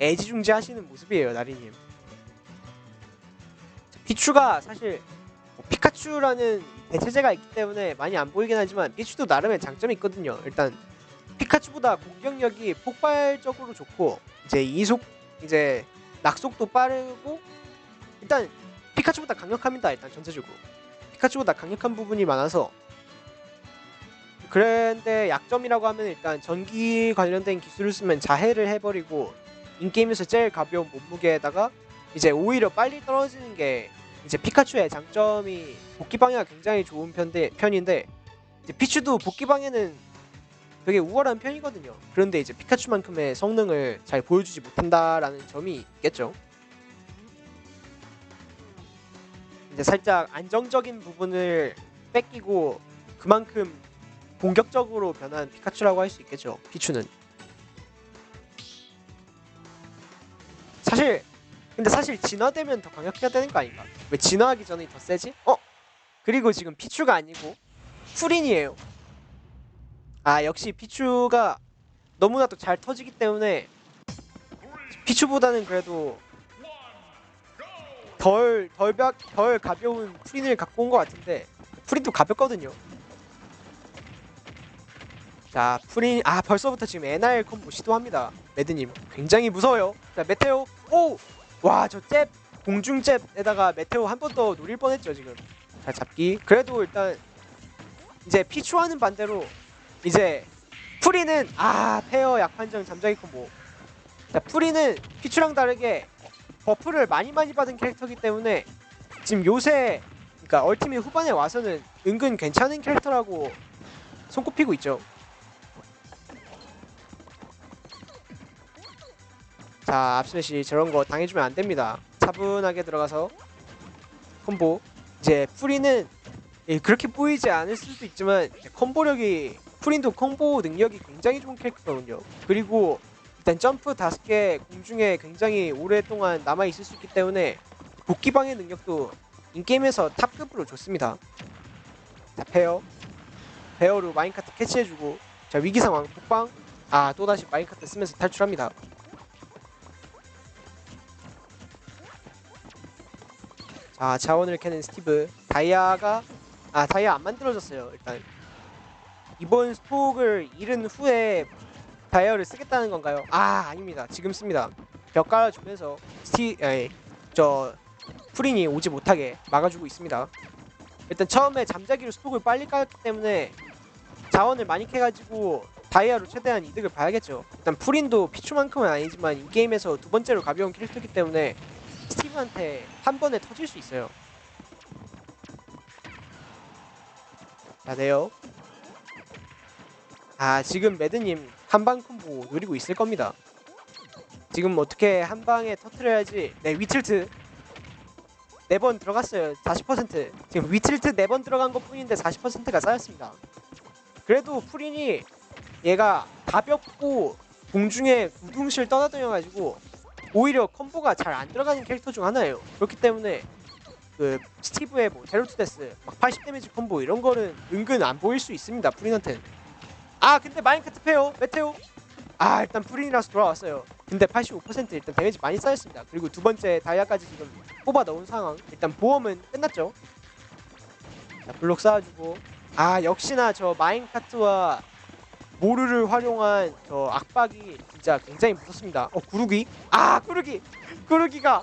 애지중지 하시는 모습이에요 나리님. 피추가 사실 뭐 피카츄라는 대체제가 있기 때문에 많이 안 보이긴 하지만 피추도 나름의 장점이 있거든요. 일단 피카츄보다 공격력이 폭발적으로 좋고 이제 이속 이제 낙속도 빠르고 일단 피카츄보다 강력합니다 일단 전체적으로. 피카츄보다 강력한 부분이 많아서. 그런데 약점이라고 하면 일단 전기 관련된 기술을 쓰면 자해를 해버리고 인게임에서 제일 가벼운 몸무게에다가 이제 오히려 빨리 떨어지는 게 이제 피카츄의 장점이 복귀 방해가 굉장히 좋은 편데, 편인데 이제 피츄도 복귀 방해는 되게 우월한 편이거든요. 그런데 이제 피카츄만큼의 성능을 잘 보여주지 못한다라는 점이 있겠죠. 이제 살짝 안정적인 부분을 뺏기고 그만큼 공격적으로 변한 피카츄라고 할 수 있겠죠. 피츄는. 사실 근데 사실 진화되면 더 강력해야 되는 거 아닌가? 왜 진화하기 전에 더 세지? 어? 그리고 지금 피츄가 아니고 푸린이에요. 아 역시 피츄가 너무나도 잘 터지기 때문에 피츄보다는 그래도 덜덜덜 덜 가벼운 푸린을 갖고 온 것 같은데 푸린도 가볍거든요. 자 푸린 아 벌써부터 지금 NR 콤보 시도합니다. 매드님 굉장히 무서워요. 자 메테오 오 와 저 잽 공중 잽에다가 메테오 한 번 더 노릴 뻔했죠 지금. 자 잡기 그래도 일단 이제 피추와는 반대로 이제 프리는 아 페어 약판정 잠자기 콤보. 자 프리는 피추랑 다르게 버프를 많이 많이 받은 캐릭터이기 때문에 지금 요새 그러니까 얼티밋 후반에 와서는 은근 괜찮은 캐릭터라고 손꼽히고 있죠. 자 앞스매시 저런 거 당해주면 안 됩니다. 차분하게 들어가서 콤보. 이제 프리는 예, 그렇게 보이지 않을 수도 있지만 콤보력이 프린도 콤보 능력이 굉장히 좋은 캐릭터거든요. 그리고 일단 점프 다섯 개 공중에 굉장히 오랫동안 남아 있을 수 있기 때문에 복귀 방해 능력도 인게임에서 탑급으로 좋습니다. 자 페어 페어로 마인카트 캐치해주고 자 위기 상황 폭방 아 또다시 마인카트 쓰면서 탈출합니다. 자 자원을 캐는 스티브. 다이아가 아 다이아 안 만들어졌어요 일단. 이번 스톡을 잃은 후에 다이아를 쓰겠다는 건가요? 아 아닙니다. 지금 씁니다. 벽 깔아주면서 스티 에이 저 프린이 오지 못하게 막아주고 있습니다. 일단 처음에 잠자기로 스톡을 빨리 깔았기 때문에 자원을 많이 캐가지고 다이아로 최대한 이득을 봐야겠죠. 일단 프린도 피추만큼은 아니지만 이 게임에서 두 번째로 가벼운 캐릭터이기 때문에 스티브한테 한 번에 터질 수 있어요. 자 네요. 아 지금 매드님 한방 콤보 노리고 있을 겁니다. 지금 어떻게 한 방에 터트려야지. 네 위틸트. 네 번 들어갔어요. 40% 지금 위틸트 네 번 들어간 것 뿐인데 40%가 쌓였습니다. 그래도 프린이 얘가 가볍고 공중에 우둥실 떠나다녀가지고 오히려 콤보가 잘 안 들어가는 캐릭터 중 하나예요. 그렇기 때문에 그 스티브의 뭐 제로투 데스 막 80 데미지 콤보 이런 거는 은근 안 보일 수 있습니다 프린한테는 아 근데 마인크래프트 페어 메테오. 아 일단 프린이라서 돌아왔어요. 근데 85% 일단 데미지 많이 쌓였습니다. 그리고 두 번째 다이아까지 지금 뽑아 넣은 상황 일단 보험은 끝났죠? 자 블록 쌓아주고. 아 역시나 저 마인카트와 모르를 활용한 저 악박이 진짜 굉장히 무섭습니다 어 구르기 아 구르기 구르기가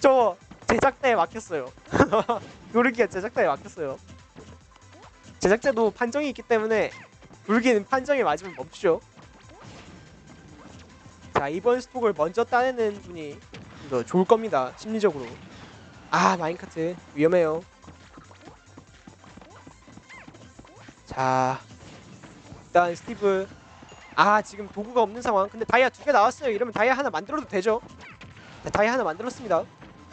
저 제작대에 막혔어요 구르기가 제작대에 막혔어요 제작자도 판정이 있기 때문에 불기는 판정에 맞으면 멈추죠. 자 이번 스톡을 먼저 따내는 분이 더 좋을 겁니다. 심리적으로. 아 마인카트 위험해요. 자 일단 스티브 아 지금 도구가 없는 상황. 근데 다이아 두 개 나왔어요. 이러면 다이아 하나 만들어도 되죠. 자, 다이아 하나 만들었습니다.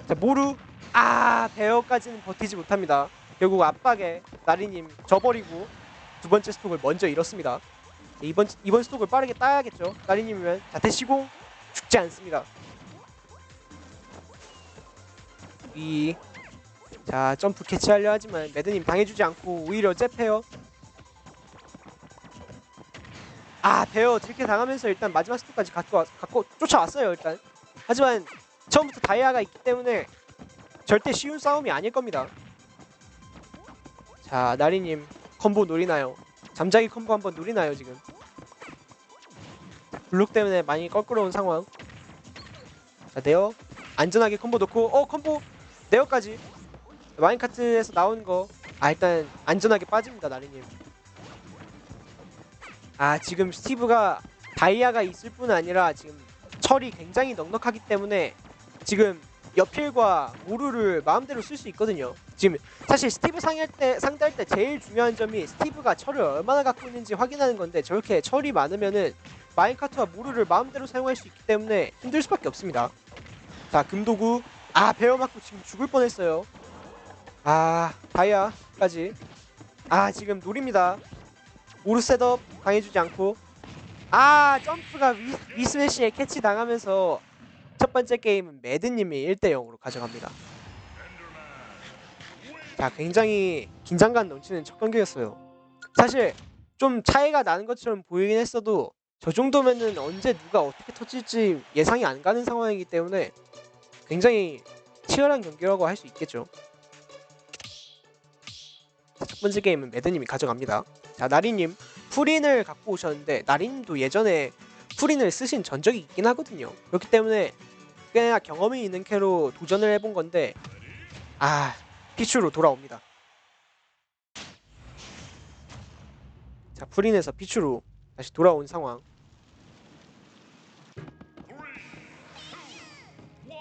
자 모루 아 베어까지는 버티지 못합니다. 결국 압박에 나리님 져버리고 두 번째 스톡을 먼저 잃었습니다. 이번 이번 스톡을 빠르게 따야겠죠. 나리님이면 자 대시공 죽지 않습니다. 위. 자 점프 캐치하려 하지만 매드님 당해주지 않고 오히려 잽해요. 아 베어 들게 당하면서 일단 마지막 스톱까지 갖고, 와, 갖고 쫓아왔어요 일단. 하지만 처음부터 다이아가 있기 때문에 절대 쉬운 싸움이 아닐 겁니다. 자 나리님 컴보 노리나요? 잠자기 컴보 한번 노리나요 지금? 블록 때문에 많이 껄끄러운 상황. 자 네어. 안전하게 컴보 넣고 어 컴보! 네어까지. 마인카트에서 나온 거아 일단 안전하게 빠집니다 나리님 아 지금 스티브가 다이아가 있을 뿐 아니라 지금 철이 굉장히 넉넉하기 때문에 지금 여필과 모루를 마음대로 쓸 수 있거든요. 지금 사실 스티브 상할 때 상대할 때 제일 중요한 점이 스티브가 철을 얼마나 갖고 있는지 확인하는 건데 저렇게 철이 많으면은 마인카트와 모루를 마음대로 사용할 수 있기 때문에 힘들 수밖에 없습니다. 자 금도구 아 베어 맞고 지금 죽을 뻔했어요. 아 다이아까지 아 지금 노립니다. 모루 셋업 당해주지 않고 아 점프가 위, 위스매시에 캐치 당하면서 첫 번째 게임은 매드님이 1대 0으로 가져갑니다. 자 굉장히 긴장감 넘치는 첫 경기였어요. 사실 좀 차이가 나는 것처럼 보이긴 했어도 저 정도면은 언제 누가 어떻게 터질지 예상이 안 가는 상황이기 때문에 굉장히 치열한 경기라고 할 수 있겠죠. 자, 첫 번째 게임은 매드님이 가져갑니다. 자 나리님 프린을 갖고 오셨는데 나리님도 예전에 프린을 쓰신 전적이 있긴 하거든요. 그렇기 때문에 꽤나 경험이 있는 캐로 도전을 해본 건데 아 피추로 돌아옵니다. 자 프린에서 피추로 다시 돌아온 상황.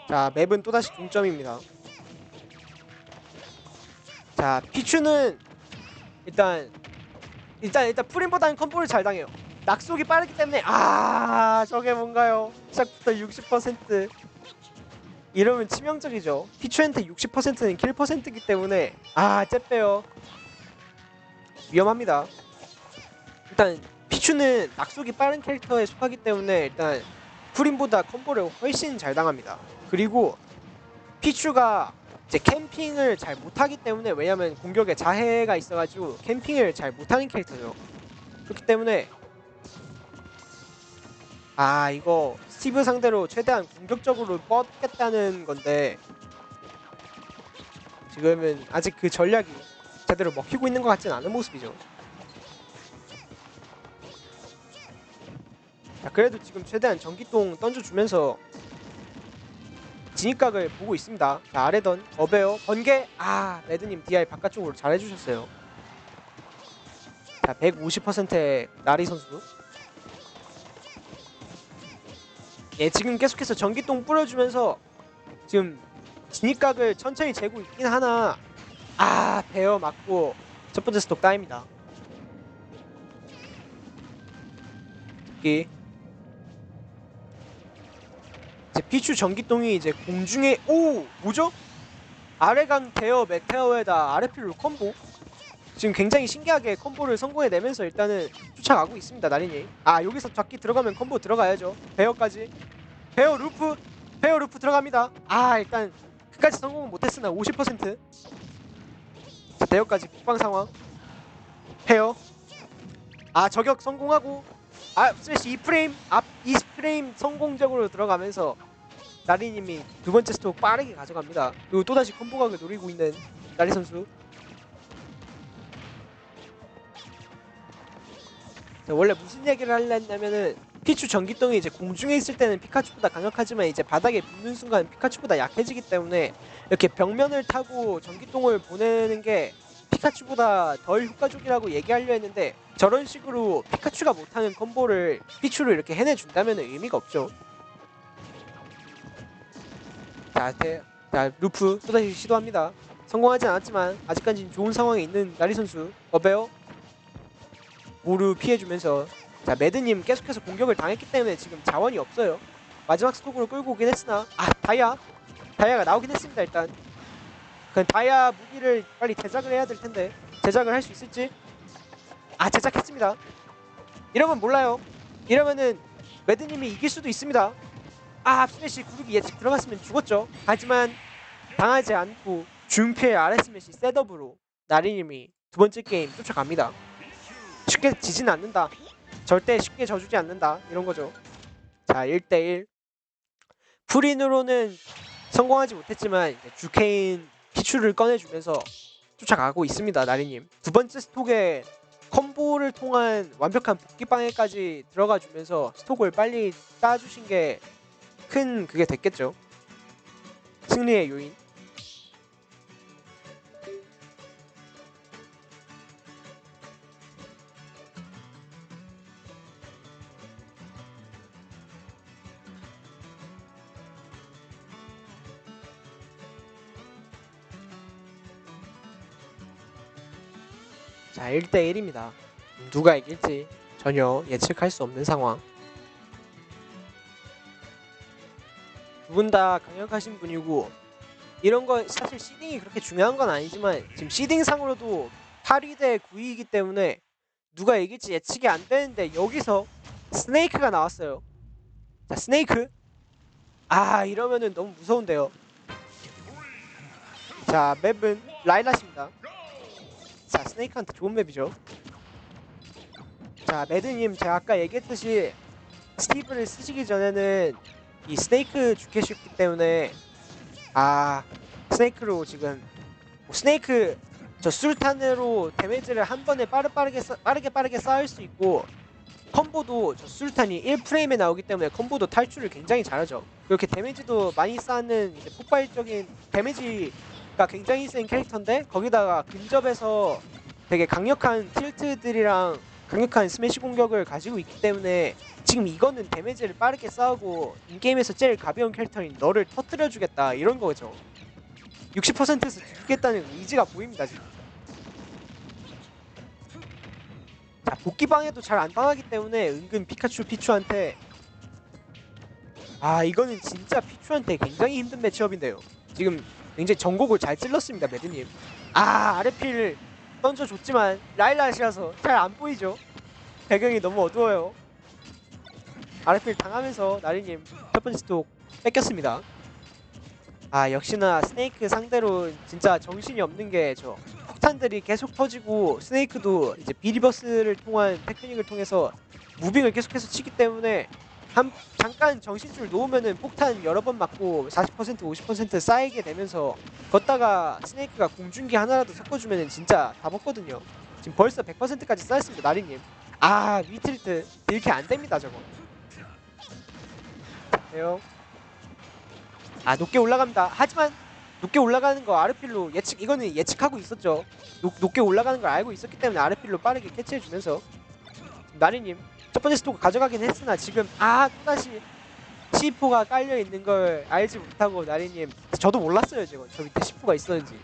자 맵은 또다시 동점입니다. 자 피추는 일단 일단 일단 프린보다는 컴보를 잘 당해요. 낙속이 빠르기 때문에 아 저게 뭔가요? 시작부터 60% 이러면 치명적이죠. 피추한테 60%는 킬 퍼센트이기 때문에 아 째빼요. 위험합니다. 일단 피추는 낙속이 빠른 캐릭터에 속하기 때문에 일단 프린보다 컴보를 훨씬 잘 당합니다. 그리고 피추가 이제 캠핑을 잘 못하기 때문에 왜냐면 공격에 자해가 있어가지고 캠핑을 잘 못하는 캐릭터죠. 그렇기 때문에 아 이거 스티브 상대로 최대한 공격적으로 뻗겠다는 건데 지금은 아직 그 전략이 제대로 먹히고 있는 것 같지는 않은 모습이죠. 자 그래도 지금 최대한 전기똥 던져주면서 진입각을 보고 있습니다. 자 아래던 어베어 번개 아 레드님 DI 바깥쪽으로 잘 해주셨어요. 자 150%의 나리 선수 예 지금 계속해서 전기똥 뿌려주면서 지금 진입각을 천천히 재고 있긴 하나 아 베어 맞고 첫 번째 스톱 따입니다. 특히 피추 전기똥이 이제 공중에 오! 뭐죠? 아래강 대어 메테어에다 아래필로 컴보. 지금 굉장히 신기하게 컴보를 성공해내면서 일단은 쫓아가고 있습니다 나린이. 아 여기서 잡기 들어가면 컴보 들어가야죠. 베어까지. 베어 루프! 베어 루프 들어갑니다. 아 일단 끝까지 성공은 못했으나 50% 자, 베어까지 국방 상황. 베어. 아 저격 성공하고. 아 스매시 2프레임 앞 20프레임 성공적으로 들어가면서 나리님이 두 번째 스톱 빠르게 가져갑니다 그리고 또다시 컴보각을 노리고 있는 나리 선수 자, 원래 무슨 얘기를 하려냐면은 피추 전기똥이 이제 공중에 있을 때는 피카츄보다 강력하지만 이제 바닥에 붙는 순간 피카츄보다 약해지기 때문에 이렇게 벽면을 타고 전기똥을 보내는 게 피카츄보다 덜 효과적이라고 얘기하려 했는데 저런 식으로 피카츄가 못하는 콤보를 피추로 이렇게 해내준다면 의미가 없죠. 자, 대, 자 루프 또다시 시도합니다. 성공하지 않았지만 아직까지는 좋은 상황에 있는 나리 선수 어베어 모루 피해주면서 자 매드님 계속해서 공격을 당했기 때문에 지금 자원이 없어요. 마지막 스톱으로 끌고 오긴 했으나 아 다이아 다이아가 나오긴 했습니다 일단. 그 다이아 무기를 빨리 제작을 해야 될 텐데 제작을 할 수 있을지 아 제작했습니다. 이러면 몰라요. 이러면은 매드님이 이길 수도 있습니다. 아 스매시 구르기 예측 들어갔으면 죽었죠. 하지만 당하지 않고 중패 아래 스매시 셋업으로 나리님이 두 번째 게임 쫓아갑니다. 쉽게 지진 않는다. 절대 쉽게 져주지 않는다 이런 거죠. 자 1대1 프린으로는 성공하지 못했지만 주케인 피추를 꺼내주면서 쫓아가고 있습니다 나리님 두 번째 스톡에 컴보를 통한 완벽한 복귀 방해까지 들어가 주면서 스톡을 빨리 따주신 게 큰 그게 됐겠죠. 승리의 요인. 자 1대1입니다. 누가 이길지 전혀 예측할 수 없는 상황 분 다 강력하신 분이고 이런 거 사실 시딩이 그렇게 중요한 건 아니지만 지금 시딩 상으로도 8위 대 9위이기 때문에 누가 이길지 예측이 안 되는데 여기서 스네이크가 나왔어요. 자 스네이크 아 이러면은 너무 무서운데요. 자 맵은 라일라십니다. 자 스네이크한테 좋은 맵이죠. 자 매드님 제가 아까 얘기했듯이 스티브를 쓰시기 전에는 이 스네이크 죽겠기 때문에 아 스네이크로 지금 뭐 스네이크 저 술탄으로 데미지를 한 번에 빠르 빠르게 쌓- 빠르게 빠르게 쌓을 수 있고 컴보도 저 술탄이 1프레임에 나오기 때문에 컴보도 탈출을 굉장히 잘하죠. 그렇게 데미지도 많이 쌓는 이제 폭발적인 데미지가 굉장히 센 캐릭터인데 거기다가 근접에서 되게 강력한 틸트들이랑 강력한 스매시 공격을 가지고 있기 때문에 지금 이거는 데미지를 빠르게 쌓고 인게임에서 제일 가벼운 캐릭터인 너를 터뜨려 주겠다 이런 거죠. 60%에서 죽겠다는 의지가 보입니다 지금. 자 복귀방에도 잘 안 당하기 때문에 은근 피카츄 피추한테 아 이거는 진짜 피추한테 굉장히 힘든 매치업인데요. 지금 굉장히 전곡을 잘 찔렀습니다 매드님. 아 아레필 던져줬지만 라일라시라서 잘 안 보이죠. 배경이 너무 어두워요. 아레필 당하면서 나리님 첫 번째 스톡 뺏겼습니다. 아 역시나 스네이크 상대로 진짜 정신이 없는 게 저 폭탄들이 계속 터지고 스네이크도 이제 비리버스를 통한 테크닉을 통해서 무빙을 계속해서 치기 때문에 한 잠깐 정신줄 놓으면은 폭탄 여러 번 맞고 40% 50% 쌓이게 되면서 걷다가 스네이크가 공중기 하나라도 섞어주면은 진짜 다 먹거든요. 지금 벌써 100%까지 쌓였습니다, 나리님. 아 위틸트 이렇게 안 됩니다, 저거. 돼요. 아 높게 올라갑니다. 하지만 높게 올라가는 거 아르필로 예측 이거는 예측하고 있었죠. 높, 높게 올라가는 걸 알고 있었기 때문에 아르필로 빠르게 캐치해 주면서 나리님 첫 번째 스토크 가져가긴 했으나 지금 아 또다시 C4가 깔려 있는 걸 알지 못하고 나리님 저도 몰랐어요 지금. 저 밑에 C4가 있었는지.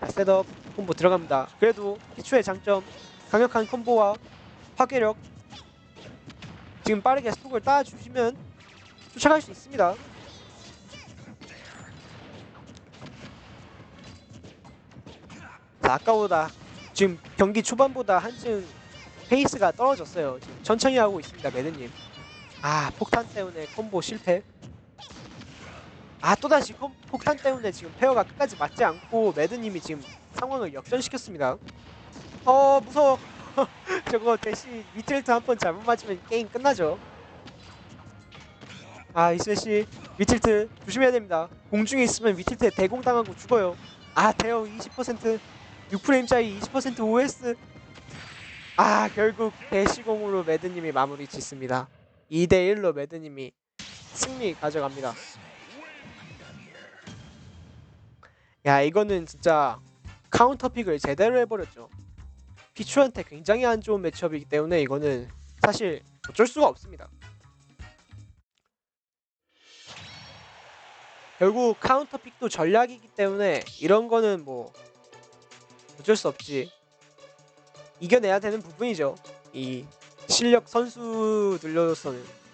자, 셋업. 콤보 들어갑니다. 그래도 피추의 장점 강력한 콤보와 파괴력. 지금 빠르게 스톡을 따주시면 쫓아갈 수 있습니다. 자, 아까보다 지금 경기 초반보다 한층 페이스가 떨어졌어요. 지금 천천히 하고 있습니다, 매드님. 아, 폭탄 때문에 콤보 실패. 아, 또다시 콤, 폭탄 때문에 지금 페어가 끝까지 맞지 않고 매드님이 지금 상황을 역전시켰습니다. 어, 무서워. 저거 대신 위틀트 한 번 잘못 맞으면 게임 끝나죠. 아, 이슬씨 위틀트 조심해야 됩니다. 공중에 있으면 위틀트에 대공당하고 죽어요. 아, 대형 20% 6프레임 차이 20% OS 아 결국 대시공으로 매드님이 마무리 짓습니다. 2대1로 매드님이 승리 가져갑니다. 야 이거는 진짜 카운터픽을 제대로 해버렸죠. 피추한테 굉장히 안 좋은 매치업이기 때문에 이거는 사실 어쩔 수가 없습니다. 결국 카운터픽도 전략이기 때문에 이런 거는 뭐 어쩔 수 없지. 이겨내야 되는 부분이죠. 이 실력 선수들로서는